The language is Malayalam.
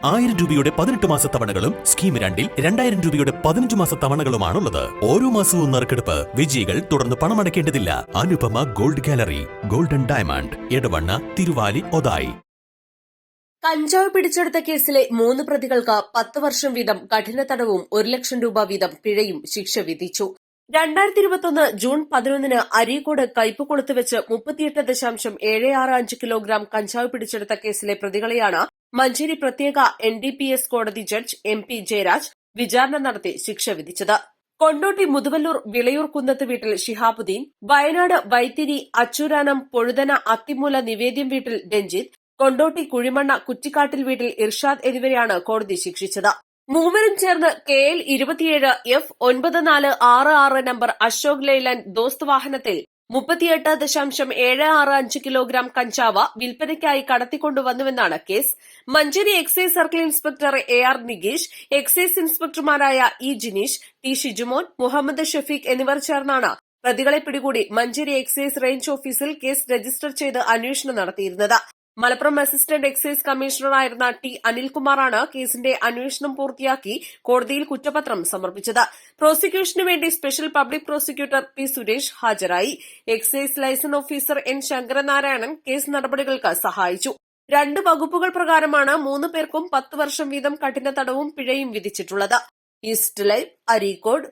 ആയിരം രൂപയുടെ പതിനെട്ട് മാസ തവണകളും സ്കീം രണ്ടിൽ രണ്ടായിരം രൂപയുടെ പതിനഞ്ച് മാസ തവണകളുമാണുള്ളത്. ഓരോ മാസവും നറുക്കെടുപ്പ് വിജയികൾ തുടർന്ന് പണമടയ്ക്കേണ്ടതില്ല. Anupama gold gallery golden diamond Edavanna Thiruvali Othayi. കഞ്ചാവ് പിടിച്ചെടുത്ത കേസിലെ മൂന്ന് പ്രതികൾക്ക് പത്ത് വർഷം വീതം കഠിന തടവും ഒരു ലക്ഷം രൂപ വീതം പിഴയും ശിക്ഷ വിധിച്ചു. രണ്ടായിരത്തി ഇരുപത്തൊന്ന് ജൂൺ പതിനൊന്നിന് അരീക്കോട് കയ്പുകൊളുത്ത് വെച്ച് മുപ്പത്തിയെട്ട് ദശാംശം ഏഴ് ആറ് അഞ്ച് കിലോഗ്രാം കഞ്ചാവ് പിടിച്ചെടുത്ത കേസിലെ പ്രതികളെയാണ് മഞ്ചേരി പ്രത്യേക എൻ ഡി പി എസ് കോടതി ജഡ്ജ് എം പി ജയരാജ് വിചാരണ നടത്തി ശിക്ഷ വിധിച്ചത്. കൊണ്ടോട്ടി മുതുവല്ലൂർ വിളയൂർ കുന്നത്ത് വീട്ടിൽ ഷിഹാബുദ്ദീൻ വയനാട് വൈത്തിരി അച്ചൂരാനം പൊഴുതന അത്തിമൂല നിവേദ്യം വീട്ടിൽ രഞ്ജിത്ത് കൊണ്ടോട്ടി കുഴിമണ്ണ കുറ്റിക്കാട്ടിൽ വീട്ടിൽ ഇർഷാദ് എന്നിവരെയാണ് കോടതി ശിക്ഷിച്ചത്. മൂവരും ചേർന്ന് കെ എൽ ഇരുപത്തിയേഴ് എഫ് ഒൻപത് നാല് ആറ് ആറ് നമ്പർ അശോക് ലെയ്ലാൻഡ് ദോസ്ത് വാഹനത്തിൽ മുപ്പത്തിയെട്ട് ദശാംശം ഏഴ് ആറ് അഞ്ച് കിലോഗ്രാം കഞ്ചാവ വിൽപ്പനയ്ക്കായി കടത്തിക്കൊണ്ടുവന്നുവെന്നാണ് case. Manjeri excise circle inspector A R Nikesh excise ഇൻസ്പെക്ടർമാരായ E Jineesh T Shijumon Muhammad Shafeeq എന്നിവർ ചേർന്നാണ് പ്രതികളെ പിടികൂടി മഞ്ചേരി എക്സൈസ് റേഞ്ച് ഓഫീസിൽ കേസ് രജിസ്റ്റർ ചെയ്ത് അന്വേഷണം നടത്തിയിരുന്നത്. മലപ്പുറം അസിസ്റ്റന്റ് എക്സൈസ് കമ്മീഷണറായിരുന്ന ടി അനിൽകുമാറാണ് കേസിന്റെ അന്വേഷണം പൂർത്തിയാക്കി കോടതിയിൽ കുറ്റപത്രം സമർപ്പിച്ചത്. പ്രോസിക്യൂഷനു വേണ്ടി special public prosecutor P Suresh ഹാജരായി. Excise licence officer N Sankaranarayanan case നടപടികൾക്ക് സഹായിച്ചു. രണ്ട് വകുപ്പുകൾ പ്രകാരമാണ് മൂന്ന് പേർക്കും പത്ത് വർഷം വീതം കഠിന തടവും പിഴയും വിധിച്ചിട്ടുള്ളത്. East live Areekode